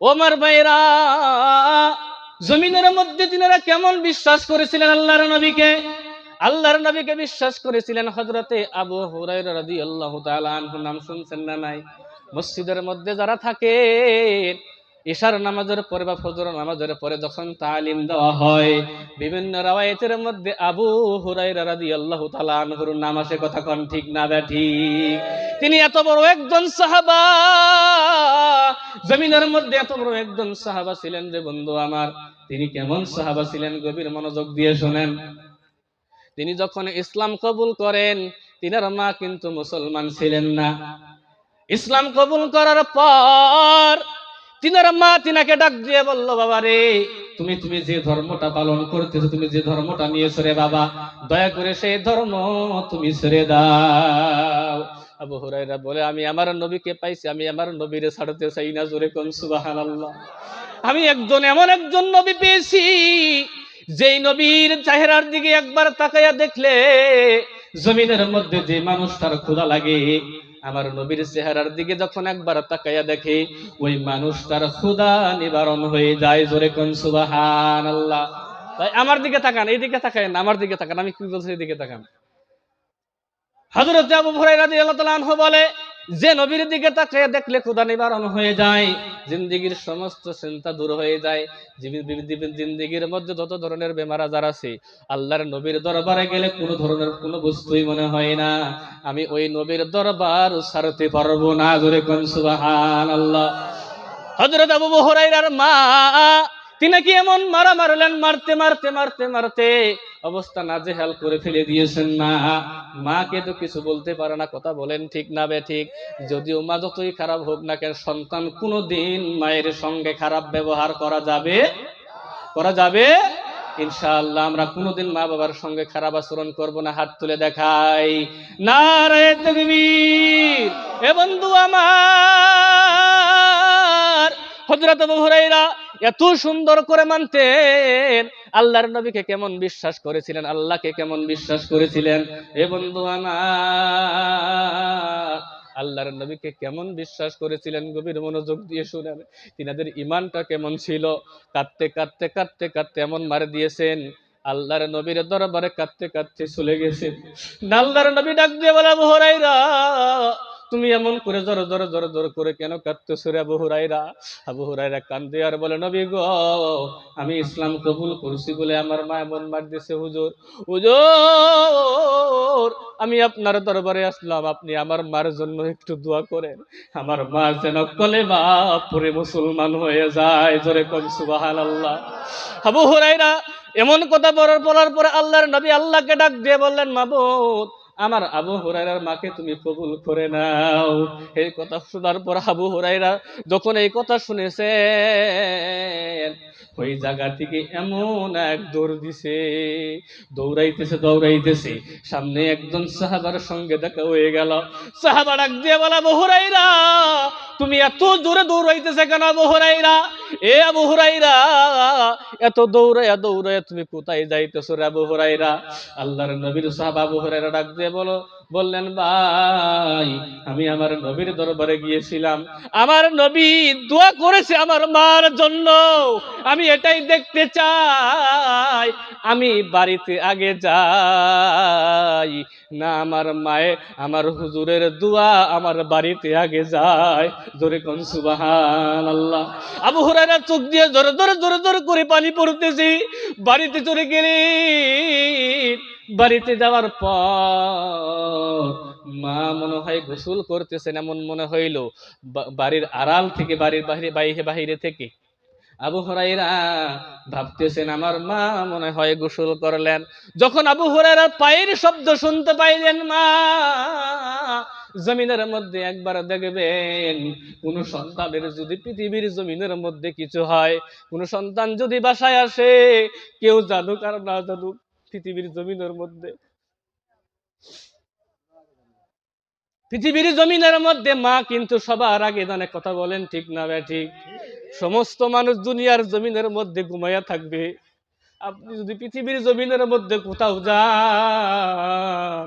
ওমর ভাইরা, জমিনের মধ্যে তিনারা কেমন বিশ্বাস করেছিলেন আল্লাহর নবীকে? আল্লাহর নবীকে বিশ্বাস করেছিলেন হজরতে আবু হুরাইরা নাম শুনছেন না নাই? মসজিদের মধ্যে যারা থাকে ইশার নামাজের পরে বা ফজর নামাজের পরে যখন তালিম দেওয়া হয়, বিভিন্ন রাওয়ায়াতের মধ্যে আবু হুরাইরা রাদিয়াল্লাহু তাআলা আনহুর নাম আসে, কথা কোন ঠিক না ঠিক তিনি এত বড় একজন সাহাবা জমিনের মধ্যে এত বড় একজন সাহাবা ছিলেন যে বন্ধু আমার, তিনি কেমন সাহাবা ছিলেন গভীর মনোযোগ দিয়ে শোনেন। তিনি যখন ইসলাম কবুল করেন, তিনার মা কিন্তু মুসলমান ছিলেন না। ইসলাম কবুল করার পর তিনার মা তিনাকে ডাক দিয়ে বলল, বাবা রে, তুমি তুমি যে ধর্মটা পালন করতেছো, তুমি যে ধর্মটা নিয়েছো রে বাবা, দয়া করে সেই ধর্ম তুমি ছেড়ে দাও। আবু হুরাইরা বলে, আমি আমার নবীকে পাইছি? আমি আমার নবীরে ছাড়তে চাই না জোরে কোন, সুবহানাল্লাহ। আমি একজন, এমন একজন নবী পেয়েছি, যেই নবীর চেহারার দিকে একবার তাকাইয়া দেখলে জমিনের মধ্যে যে মানুষ তার ক্ষুধা লাগে, আমার নবীর চেহারার দিকে যখন একবার তাকাইয়া দেখে, ওই মানুষ তার ক্ষুধা নিবারণ হয়ে যায় জোরে কোন সুবাহান আল্লাহ তাই আমার দিকে তাকান, এই দিকে না আমার দিকে তাকান, আমি কি বলছি এই দিকে তাকান? হযরত আবু রাদিয়াল্লাহু তাআলা আনহু বলে, যে নবীর দিকে তাকিয়ে দেখলে ক্ষুধা নিবারণ হয়ে যায়, জিন্দিগির সমস্ত চিন্তা দূর হয়ে যায়। জিন্দিগির মধ্যে যত ধরনের বেমার আজার আছে, আল্লাহর নবীর দরবারে গেলে কোনো ধরনের কোনো বস্তুই মনে হয় না। আমি ওই নবীর দরবার ছাড়তে পারব না। কোন আল্লাহ হযরত আবু হুরায়রার মা তিনি কি এমন মারা মারলেন? মারতে মারতে মারতে মারতে। অবস্থা নাজেহাল করে ফেলে দিয়েছেন মা। মাকে তো কিছু বলতে পারে না, কথা বলেন ঠিক না বে ঠিক। যদিও মা যতই খারাপ হোক না কেন, সন্তান কোনোদিন মায়ের সঙ্গে খারাপ ব্যবহার করা যাবে করা যাবে? ইনশাআল্লাহ, আমরা কোনোদিন মা বাবার সঙ্গে খারাপ আচরণ করব না, হাত তুলে দেখাই। নারায়ে তাকবীর এ বন্ধু আমার। হযরত আবু এত সুন্দর করে মানতেন। আল্লাহর নবীকে কেমন বিশ্বাস করেছিলেন? আল্লাহকে কেমন বিশ্বাস করেছিলেন? এ বন্ধু আমার, আল্লাহর নবীকে কেমন বিশ্বাস করেছিলেন? গভীর মনোযোগ দিয়ে শুনেন। তিনাদের ইমানটা কেমন ছিল? কাঁদতে কাঁদতে কাঁদতে কাঁদতে এমন মারে দিয়েছেন। আল্লাহর নবীর দরবারে কাঁদতে কাঁদতে চলে গেছেন। আল্লাহর নবী ডাক দিয়ে বলে হুরায়রা তুমি এমন করে জোর জোর জোর জোর করে কেন কাঁদতেছো রে আবু হুরায়রা? আবু হুরায়রা কান্দে আর বলে, নবী গো, আমি ইসলাম কবুল করছি বলে আমার মা এমন মার দিছে হুজুর। হুজুর, আমি আপনার দরবারে আসলাম, আপনি আমার মার জন্য একটু দোয়া করেন। আমার মা যেন কলে মা পরে মুসলমান হয়ে যায়, জোরে কম সুবাহান আল্লাহ আবু হুরায়রা এমন কথা বলার পরে আল্লাহর নবী আল্লাহকে ডাক দিয়ে বললেন, মাবুদ আমার আবু হুরাইরার মাকে তুমি কবুল করে নাও। এই কথা শোনার পর আবু হুরাইরা যখন এই কথা শুনেছে ওই জায়গা থেকে এমন এক দৌড় দিছে, দৌড়াইতেছে দৌড়াইতেছে, সামনে একজন সাহাবার সঙ্গে দেখা হয়ে গেল। সাহাবা ডাক দিয়ে বলা, আবু হুরাইরা তুমি এত জোরে দৌড়াইতেছে কেন আবু হুরাইরা এ আবু হরাইরা এত দৌড়াইয়া দৌড়াইয়া তুমি কোথায় যাইতেছো রে আবু হুরাইরা আল্লাহর নবীর সাহাব আবু হরাইরা ডাক দিয়ে বলো বললেন, ভাই, আমি আমার নবীর দরবারে গিয়েছিলাম। আমার নবী দোয়া করেছে আমার মার জন্য। আমি এটাই দেখতে চাই। আমি বাড়িতে আগে যাই। না, আমার মায়ে, আমার হুজুরের দোয়া আমার বাড়িতে আগে যায়। জোরে কোন সুবাহান আল্লাহ আবু হুরায়রা চোখ দিয়ে জোরে জোরে জোরে জোরে করে পানি পড়তেছি। বাড়িতে চলে গেলি বাড়িতে যাওয়ার পর হয় গোসল করতেছেন এমন মনে হইল বাড়ির আড়াল থেকে, বাড়ির বাহিরে বাইরে বাহিরে থেকে। আবু হরাইরা ভাবতেছেন, আমার মা মনে হয় গোসল করলেন। যখন আবু হরাইরা পায়ের শব্দ শুনতে পাইলেন, মা, জমিনের মধ্যে একবার দেখবেন, কোন সন্তানের যদি পৃথিবীর জমিনের মধ্যে কিছু হয়, কোন সন্তান যদি বাসায় আসে, কেউ জানুক আর না জানুক, পৃথিবীর জমিনের মধ্যে। পৃথিবীর জমিনের মধ্যে মা কিন্তু সবার আগে জানে কথা বলেন, ঠিক না ঠিক। সমস্ত মানুষ দুনিয়ার জমিনের মধ্যে ঘুমাইয়া থাকবে। আপনি যদি পৃথিবীর জমিনের মধ্যে কোথাও যান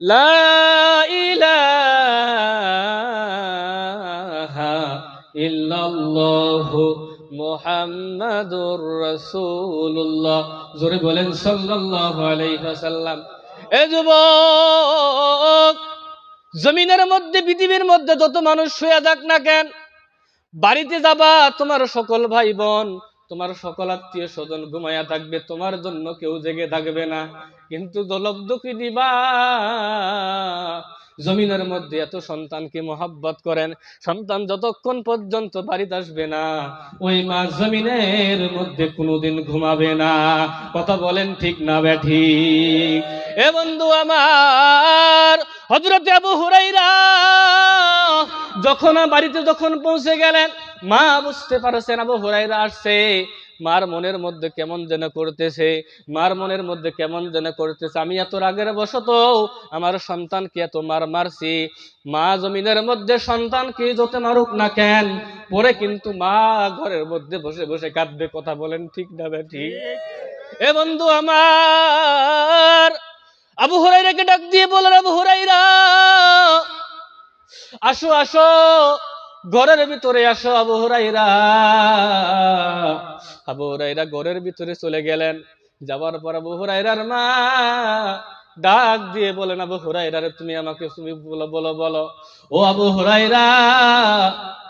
লা ইলাহা ইল্লাল্লাহু মুহাম্মাদুর রাসূলুল্লাহ। জোরে বলেন সাল্লাল্লাহু আলাইহি ওয়াসাল্লাম। এ যুবক, জমিনের মধ্যে, পৃথিবীর মধ্যে যত মানুষ শুয়ে যাক না কেন, বাড়িতে যাবা তোমার সকল ভাই বোন তোমার সকল আত্মীয় স্বজন ঘুমাইয়া থাকবে, তোমার জন্য কেউ জেগে থাকবে না। কিন্তু দলব্ধ কি দিবা? জমিনের মধ্যে এত সন্তানকে মহাব্বত করেন, সন্তান যতক্ষণ পর্যন্ত বাড়িতে আসবে না, ওই মা জমিনের মধ্যে কোনোদিন ঘুমাবে না। কথা বলেন ঠিক না ব্যাঠি এ বন্ধু আমার হজরতে আবু হুরাইরা যখন বাড়িতে যখন পৌঁছে গেলেন মা বুঝতে পারছেন আবু হুরাইরা আসছে। মার মনের মধ্যে কেমন যেন করতেছে, মার মনের মধ্যে কেমন যেন করতেছে। আমি এত রাগের বশত আমার সন্তানকে এত মার মারছি। মা জমিনের মধ্যে সন্তানকে যত মারুক না কেন, পরে কিন্তু মা ঘরের মধ্যে বসে বসে কাঁদবে, কথা বলেন ঠিক না বে ঠিক? এ বন্ধু আমার, আবু হুরাইরাকে ডাক দিয়ে বলেন, আবু হুরাইরা আসো আসো। ঘরের ভিতরে আসো, আবু হুরাইরা আবু হুরাইরা ঘরের ভিতরে চলে গেলেন। যাওয়ার পর আবু হুরাইরার মা ডাক দিয়ে বলেন, আবু হুরাইরা রে, তুমি আমাকে তুমি বলো বলো বলো। ও আবু হুরাইরা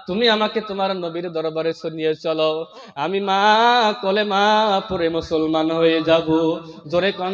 তুমি আমাকে তোমার নবীর দরবারে নিয়ে চলো। আমি মা কলে মা পরে মুসলমান হয়ে যাব। জোরে কন